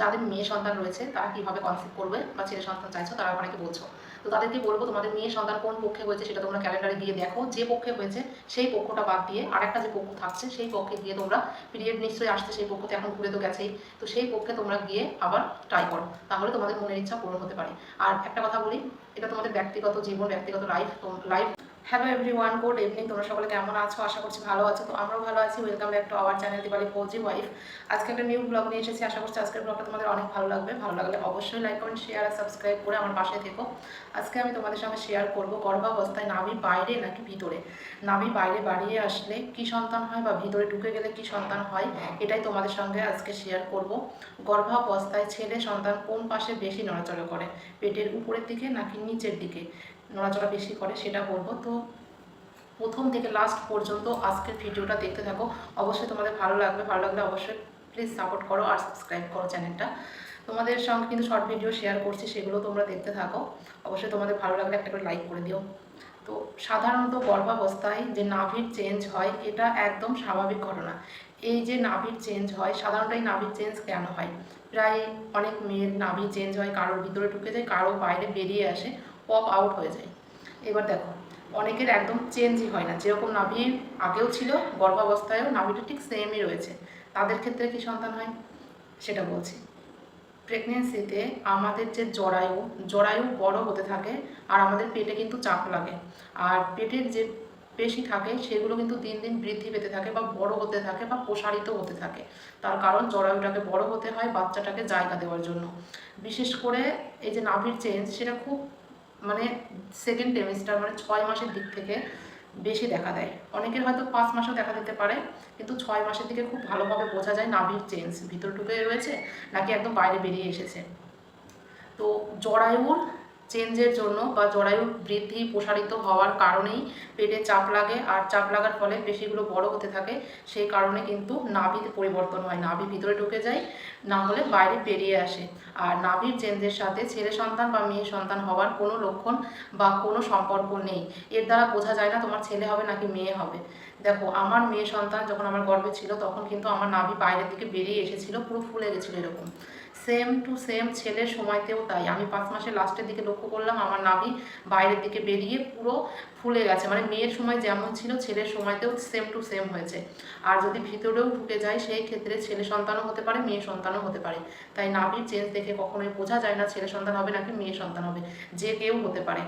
যাদের মেয়ে সন্তান রয়েছে, তারা কীভাবে কনসেপ্ট করবে বা ছেলে সন্তান চাইছো, তারা অনেকে বলছো। তো তাদেরকে বলব, তোমাদের মেয়ে সন্তান কোন পক্ষে হয়েছে সেটা তোমরা ক্যালেন্ডারে গিয়ে দেখো। যে পক্ষে হয়েছে, সেই পক্ষটা বাদ দিয়ে আরেকটা যে পক্ষ থাকছে, সেই পক্ষে গিয়ে তোমরা পিরিয়ড নিশ্চয়ই আসছে, সেই পক্ষতে এখন ঘুরে তো গেছেই। তো সেই পক্ষে তোমরা গিয়ে আবার ট্রাই করো। তাহলে তোমাদের মনের ইচ্ছা পূরণ হতে পারে। আর একটা কথা বলি, এটা তোমাদের ব্যক্তিগত জীবন, ব্যক্তিগত life life hello everyone good evening তোমরা সকলে কেমন আছো? আশা করছি ভালো আছো। তো আমরাও ভালো আছি। Welcome back to our channel Dibali Fauji wife আজকে একটা নিউ ব্লগ নিয়ে এসেছি। আশা করছি আজকের ব্লগটা তোমাদের অনেক ভালো লাগবে। ভালো লাগলে অবশ্যই লাইক কমেন্ট শেয়ার আর সাবস্ক্রাইব করে আমার পাশে থেকো। আজকে আমি তোমাদের সঙ্গে শেয়ার করব গর্ভাবস্থায় নাভি বাইরে নাকি ভিতরে? নাভি বাইরে বাড়িয়ে আসলে কি সন্তান হয় বা ভিতরে ঢুকে গেলে কি সন্তান হয়, এটাই তোমাদের সঙ্গে আজকে শেয়ার করব। গর্ভাবস্থায় ছেলে সন্তান কোন পাশে বেশি নড়াচড়া করে? পেটের উপরের দিকে নাকি নিচের দিকে? নড়াচড়া বেশি করে, সেটা বলব তো প্রথম থেকে লাস্ট পর্যন্ত আজকের ভিডিওটা দেখতে থাকো। অবশ্যই তোমাদের ভালো লাগবে। ভালো লাগলে অবশ্যই প্লিজ সাপোর্ট করো আর সাবস্ক্রাইব করো চ্যানেলটা তোমাদের সঙ্গে কিন্তু শর্ট ভিডিও শেয়ার করছি, সেগুলো তোমরা দেখতে থাকো। অবশ্যই তোমাদের ভালো লাগলে একটা করে লাইক করে দিও। তো সাধারণত গর্ভাবস্থায় যে নাভির চেঞ্জ হয়, এটা একদম স্বাভাবিক ঘটনা। এই যে নাভির চেঞ্জ হয়, সাধারণত এই নাভির চেঞ্জ কেন হয়? প্রায় অনেক মেয়ের নাভি চেঞ্জ হয়, কারোর ভিতরে ঢুকে যায়, কারও বাইরে বেরিয়ে আসে। পপ আউট হয়ে যায়। এবার দেখো, অনেকের একদম চেঞ্জই হয় না। যেরকম নাভি আগেও ছিল, গর্ভাবস্থায়ও নাভিটা ঠিক সেমই রয়েছে। তাদের ক্ষেত্রে কি সন্তান হয়? সেটা বলছি। প্রেগনেন্সিতে আমাদের যে জরায়ু জরায়ু বড় হতে থাকে আর আমাদের পেটে কিন্তু চাপ লাগে। আর পেটের যে পেশি থাকে, সেগুলো কিন্তু দিন দিন বৃদ্ধি পেতে থাকে বা বড় হতে থাকে বা প্রসারিত হতে থাকে। তার কারণ জরায়ুটাকে বড় হতে হয় বাচ্চাটাকে জায়গা দেওয়ার জন্য। বিশেষ করে এই যে নাভির চেঞ্জ সেটা খুব মানে সেকেন্ড টেমিস্টার মানে ছয় মাসের দিক থেকে বেশি দেখা দেয়। অনেকের হয়তো পাঁচ মাসও দেখা দিতে পারে, কিন্তু ছয় মাসের দিকে খুব ভালোভাবে বোঝা যায় নাভির চেঞ্জ ভিতর ঢুকে রয়েছে নাকি একদম বাইরে বেরিয়ে এসেছে। তো জরায়ুর চেঞ্জের জন্য বা জরায়ু বৃদ্ধি প্রসারিত হওয়ার কারণেই পেটে চাপ লাগে আর চাপ লাগার ফলে পেশিগুলো বড় হতে থাকে, সেই কারণে কিন্তু নাভিতে পরিবর্তন হয়। নাভি ভিতরে ঢুকে যায়, না হলে বাইরে পেরিয়ে আসে। আর নাভির চেঞ্জের সাথে ছেলে সন্তান বা মেয়ে সন্তান হওয়ার কোনো লক্ষণ বা কোনো সম্পর্ক নেই। এর দ্বারা বোঝা যায় না তোমার ছেলে হবে নাকি মেয়ে হবে। দেখো, আমার মেয়ে সন্তান যখন আমার গর্ভে ছিল, তখন কিন্তু আমার নাভি বাইরের দিকে বেরিয়ে এসেছিল, পুরো ফুলে গেছিল এরকম। সেম টু সেম ছেলের সময়তেও তাই। আমি পাঁচ মাসের লাস্টের দিকে লক্ষ্য করলাম, আমার নাভি বাইরের দিকে বেরিয়ে পুরো ফুলে গেছে। মানে মেয়ের সময় যেমন ছিল, ছেলের সময়তেও সেম টু সেম হয়েছে। আর যদি ভিতরেও ঢুকে যায়, সেই ক্ষেত্রে ছেলে সন্তানও হতে পারে, মেয়ে সন্তানও হতে পারে। তাই নাভির চেঞ্জ দেখে কখনোই বোঝা যায় না ছেলে সন্তান হবে নাকি মেয়ে সন্তান হবে। যে কেউ হতে পারে।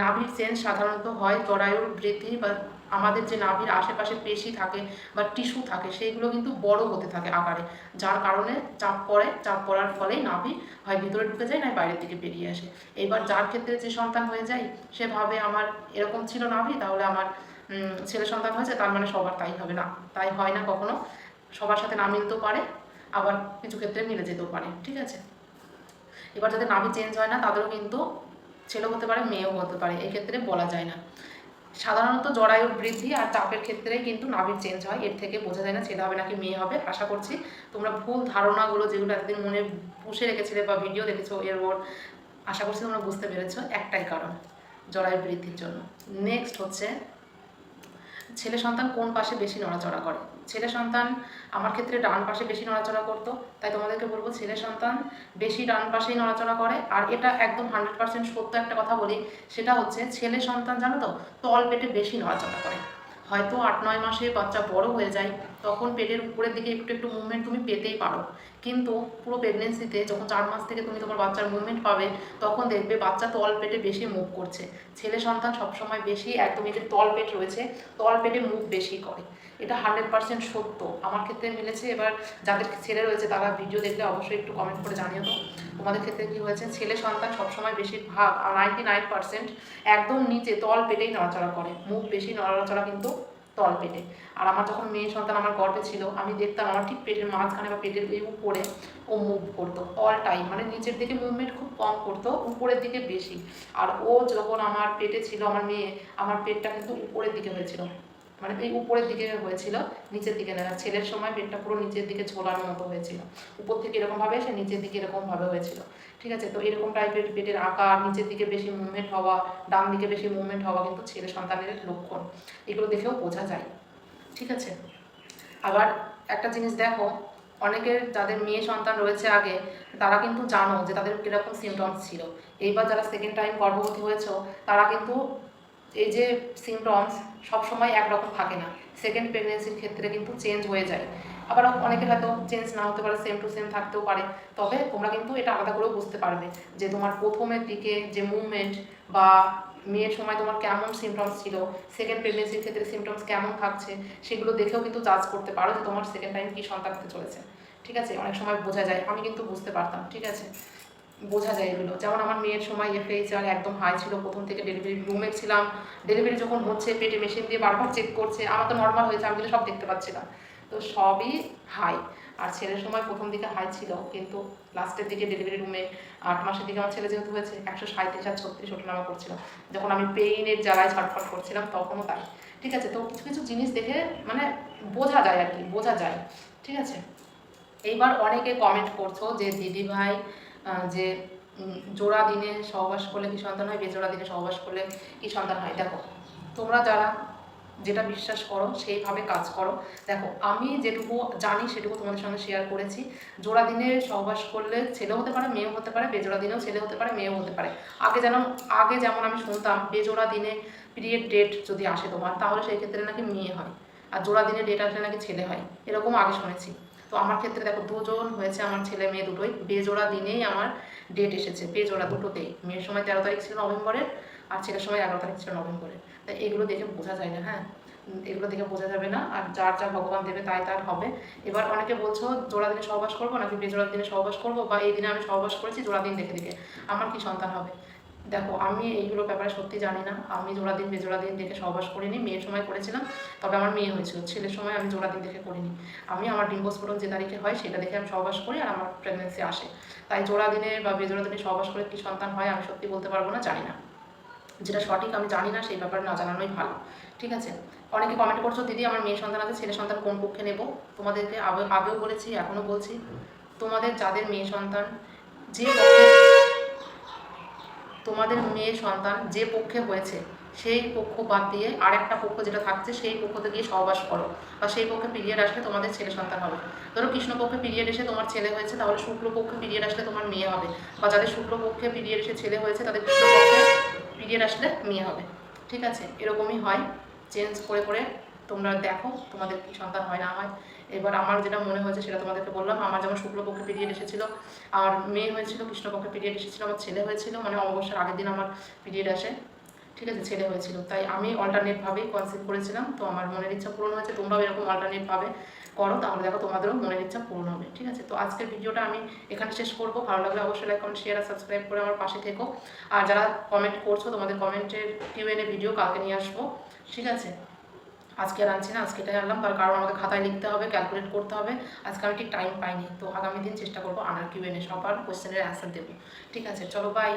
নাভির চেঞ্জ সাধারণত হয় জরায়ুর বৃদ্ধি বা আমাদের যে নাভির আশেপাশে পেশি থাকে বা টিস্যু থাকে সেইগুলো কিন্তু বড় হতে থাকে আকারে, যার কারণে চাপ পড়ে, চাপ পড়ার ফলেই নাভি হয়, ভিতরে ঢুকে যায় না, বাইরের দিকে বেরিয়ে আসে। এবার যার ক্ষেত্রে যে সন্তান হয়ে যায়, সে ভাবে আমার এরকম ছিল নাভি, তাহলে আমার ছেলে সন্তান হয়েছে, তার মানে সবার তাই হবে না। তাই হয় না কখনো, সবার সাথে না মিলতেও পারে, আবার কিছু ক্ষেত্রে মিলে যেতেও পারে, ঠিক আছে? এবার যাদের নাভি চেঞ্জ হয় না, তাদেরও কিন্তু ছেলে হতে পারে, মেয়েও হতে পারে, এক্ষেত্রে বলা যায় না। সাধারণত জরায়ুর বৃদ্ধি আর চাপের ক্ষেত্রে কিন্তু নাভির চেঞ্জ হয়, এর থেকে বোঝা যায় না ছেলে হবে নাকি মেয়ে হবে। আশা করছি তোমরা ভুল ধারণাগুলো যেগুলো এতদিন মনে পুষে রেখেছিলে বা ভিডিও দেখেছ, এর ওর আশা করছি তোমরা বুঝতে পেরেছ, একটাই কারণ, জরায়ু বৃদ্ধির জন্য। নেক্সট হচ্ছে ছেলে সন্তান কোন পাশে বেশি নড়াচড়া করে? ছেলে সন্তান আমার ক্ষেত্রে ডান পাশে বেশি নড়াচড়া করতো, তাই তোমাদেরকে বলব ছেলে সন্তান বেশি ডান পাশেই নড়াচড়া করে। আর এটা একদম হান্ড্রেড পার্সেন্ট সত্য একটা কথা বলি, সেটা হচ্ছে ছেলে সন্তান জানো তো, তল পেটে বেশি নড়াচড়া করে। হয়তো আট নয় মাসে বাচ্চা বড় হয়ে যায়, তখন পেটের উপরের দিকে একটু একটু মুভমেন্ট তুমি পেতেই পারো। কিন্তু পুরো প্রেগনেন্সিতে যখন চার মাস থেকে তুমি তোমার বাচ্চার মুভমেন্ট পাবে, তখন দেখবে বাচ্চা তল পেটে বেশি মুভ করছে। ছেলে সন্তান সবসময় বেশি একদম এই যে তল পেট রয়েছে, তল পেটে মুভ বেশি করে। এটা হান্ড্রেড পার্সেন্ট সত্য। আমার ক্ষেত্রে মিলেছে। এবার যাদের ছেলে রয়েছে, তারা ভিডিও দেখলে অবশ্যই একটু কমেন্ট করে জানিয়ে তো। তোমাদের ক্ষেত্রে কী হয়েছে? ছেলে সন্তান সবসময় বেশিরভাগ নাইনটি নাইন পার্সেন্ট একদম নিচে তল পেটেই নড়াচড়া করে। মুখ বেশি নড়াচড়া কিন্তু তল পেটে। আর আমার যখন মেয়ে সন্তান আমার গর্ভে ছিল, আমি দেখতাম আমার ঠিক পেটের মাঝখানে বা পেটের এই উপরে ও মুভ করতো অল টাইম মানে নিচের দিকে মুভমেন্ট খুব কম করতো, উপরের দিকে বেশি। আর ও যখন আমার পেটে ছিল, আমার মেয়ে, আমার পেটটা কিন্তু উপরের দিকে হয়েছিল। মানে এই উপরের দিকে হয়েছিল, নিচের দিকে না, ছেলের সময় পেটটা পুরো নিচের দিকে ঝোলানোর মতো হয়েছিল। উপর থেকে এরকম ভাবে এসে নিচের দিকে এরকম ভাবে হয়েছিল। ঠিক আছে? তো এরকম টাইপের পেটের আকার, নিচের দিকে বেশি মুভমেন্ট হওয়া, ডান দিকে বেশি মুভমেন্ট হওয়া কিন্তু ছেলে সন্তানের লক্ষণ। এগুলো দেখেও বোঝা যায়। ঠিক আছে? আবার একটা জিনিস দেখো, অনেকের যাদের মেয়ে সন্তান রয়েছে আগে, তারা কিন্তু জানো যে তাদের কীরকম সিমটমস ছিল। এইবার যারা সেকেন্ড টাইম গর্ভবতী হয়েছে, তারা কিন্তু এই যে সিমটমস সবসময় একরকম থাকে না। সেকেন্ড প্রেগনেন্সির ক্ষেত্রে কিন্তু চেঞ্জ হয়ে যায়। আবার অনেকের হয়তো চেঞ্জ না হতে পারে সেম টু সেম থাকতেও পারে। তবে তোমরা কিন্তু এটা আলাদা করেও বুঝতে পারবে যে তোমার প্রথমের দিকে যে মুভমেন্ট বা মেয়ের সময় তোমার কেমন সিমটমস ছিল সেকেন্ড প্রেগনেন্সির ক্ষেত্রে সিমটমস কেমন থাকছে, সেগুলো দেখেও কিন্তু জাজ করতে পারো যে তোমার সেকেন্ড টাইম কী সন্তান চলেছে। ঠিক আছে? অনেক সময় বোঝা যায়, আমি কিন্তু বুঝতে পারতাম। ঠিক আছে? বোঝা যায় এগুলো। যেমন আমার মেয়ের সময় এফএইচআর একদম হাই ছিল, প্রথম থেকে ডেলিভারি রুমে ছিলাম। ডেলিভারি যখন হচ্ছে, পেটে মেশিন দিয়ে বারবার চেক করছে, আমার তো নর্মাল হয়েছে, আমি কিন্তু সব দেখতে পাচ্ছিলাম তো সবই হাই আর ছেলের সময় প্রথম দিকে হাই ছিল, কিন্তু লাস্টের দিকে ডেলিভারি রুমে আট মাসের দিকে আমার ছেলে যেহেতু হয়েছে, একশো সাঁত্রিশ আর ছত্রিশ ওঠানামা করছিলাম যখন আমি পেইনের জ্বালায় ছটফট করছিলাম, তখনও তাই। ঠিক আছে, তো কিছু কিছু জিনিস দেখে মানে বোঝা যায় আর কি, বোঝা যায়। ঠিক আছে? এইবার অনেকে কমেন্ট করছ যে দিদি ভাই যে জোড়া দিনে সহবাস করলে কি সন্তান হয়? বেজোড়া দিনে সহবাস করলে কি সন্তান হয়? দেখো, তোমরা যারা যেটা বিশ্বাস করো, সেইভাবে কাজ করো। দেখো, আমি যেটুকু জানি, সেটুকু তোমাদের সঙ্গে শেয়ার করেছি। জোড়া দিনে সহবাস করলে ছেলে হতে পারে, মেয়েও হতে পারে, বেজোড়া দিনেও ছেলে হতে পারে, মেয়েও হতে পারে। আগে যেন, আগে যেমন আমি শুনতাম, বেজোড়া দিনে পিরিয়ড ডেট যদি আসে তোমার, তাহলে সেই ক্ষেত্রে নাকি মেয়ে হয়। আর জোড়া দিনে ডেট আসলে নাকি ছেলে হয়। এরকম আগে শুনেছি। তো আমার ক্ষেত্রে দেখো দুজন হয়েছে আমার ছেলে মেয়ে দুটোই। বেজোড়া দিনেই আমার ডেট এসেছে, বেজোড়া দুটোতেই। মেয়ের সময় তেরো তারিখ ছিল নভেম্বরের আর ছেলের সময় এগারো তারিখ ছিল নভেম্বরের তাই এগুলো দেখে বোঝা যায় না হ্যাঁ? এগুলো দেখে বোঝা যাবে না। আর যার যা ভগবান দেবে তাই তার হবে। এবার অনেকে বলছো, জোড়া দিনে সহবাস করব নাকি বেজোড়া দিনে সহবাস করব? বা এই দিনে আমি সহবাস করেছি, জোড়া দিন দেখে দেখে। আমার কি সন্তান হবে? দেখো, আমি এইগুলো ব্যাপারে সত্যি জানি না। আমি জোড়া দিন বেজোড়া দিন দেখে সহবাস করিনি, মেয়ের সময় করেছিলাম। তবে আমার মেয়ে হয়েছিল, ছেলের সময় আমি জোড়া দিন দেখে করিনি। আমি আমার ডিম্বস্ফোরণ যে তারিখে হয়, সেটা দেখে আমি সহবাস করি আর আমার প্রেগনেন্সি আসে। তাই জোড়া দিনে বা বেজোড়া দিনে সহবাস করে কি সন্তান হয়, আমি সত্যি বলতে পারব না, জানি না। যেটা সঠিক আমি জানি না, সেই ব্যাপারে না জানানোই ভালো। ঠিক আছে? অনেকে কমেন্ট করছ, দিদি, আমার মেয়ে সন্তান আছে ছেলে সন্তান কোন পক্ষে নেব? তোমাদেরকে আগে- আগেও বলেছি এখনও বলছি। তোমাদের যাদের মেয়ে সন্তান, যে পক্ষে তোমাদের মেয়ে সন্তান যে পক্ষে হয়েছে, সেই পক্ষ বাদ দিয়ে আর একটা পক্ষ যেটা থাকছে, সেই পক্ষতে গিয়ে সহবাস করো। বা সেই পক্ষে পিরিয়ড আসলে তোমাদের ছেলে সন্তান হবে। ধরো কৃষ্ণপক্ষে পিরিয়ড এসে তোমার ছেলে হয়েছে, তাহলে শুক্লপক্ষে পিরিয়ড আসলে তোমার মেয়ে হবে। বা যাদের শুক্লপক্ষে পিরিয়ড এসে ছেলে হয়েছে, তাদের কৃষ্ণপক্ষে পিরিয়ড আসলে মেয়ে হবে। ঠিক আছে? এরকমই হয়। চেঞ্জ করে করে তোমরা দেখো তোমাদের কি সন্তান হয়, না হয়। এবার আমার যেটা মনে হয়েছে সেটা তোমাদেরকে বললাম। আমার যেমন শুক্লপক্ষে পিরিয়ড এসেছিল, আর মেয়ে হয়েছিল কৃষ্ণপক্ষে পিরিয়ড এসেছিল, আমার ছেলে হয়েছিল মানে অমাবস্যার আগের দিন আমার পিরিয়ড আসে। ঠিক আছে, ছেলে হয়েছিল। তাই আমি অল্টারনেটভাবেই কনসেপ্ট করেছিলাম, তো আমার মনের ইচ্ছা পূরণ হয়েছে। তোমরাও এরকম অল্টারনেটভাবে করো, তাহলে দেখো তোমাদেরও মনের ইচ্ছা পূরণ হবে। ঠিক আছে, তো আজকের ভিডিওটা আমি এখানে শেষ করব। ভালো লাগলে অবশ্যই লাইক কমেন্ট শেয়ার আর সাবস্ক্রাইব করে আমার পাশে থেকো। আর যারা কমেন্ট করছ, তোমাদের কমেন্টের কিউএনএ ভিডিও কালকে নিয়ে আসব। ঠিক আছে আজকে আর আনছি না আজকে এটাই আনলাম, তার কারণ আমাকে খাতায় লিখতে হবে ক্যালকুলেট করতে হবে। আজকে আমি ঠিক টাইম পাইনি, তো আগামী দিন চেষ্টা করব আনার কিউএনএ সবার কোশ্চেনের অ্যান্সার দেবো। ঠিক আছে, চলো বাই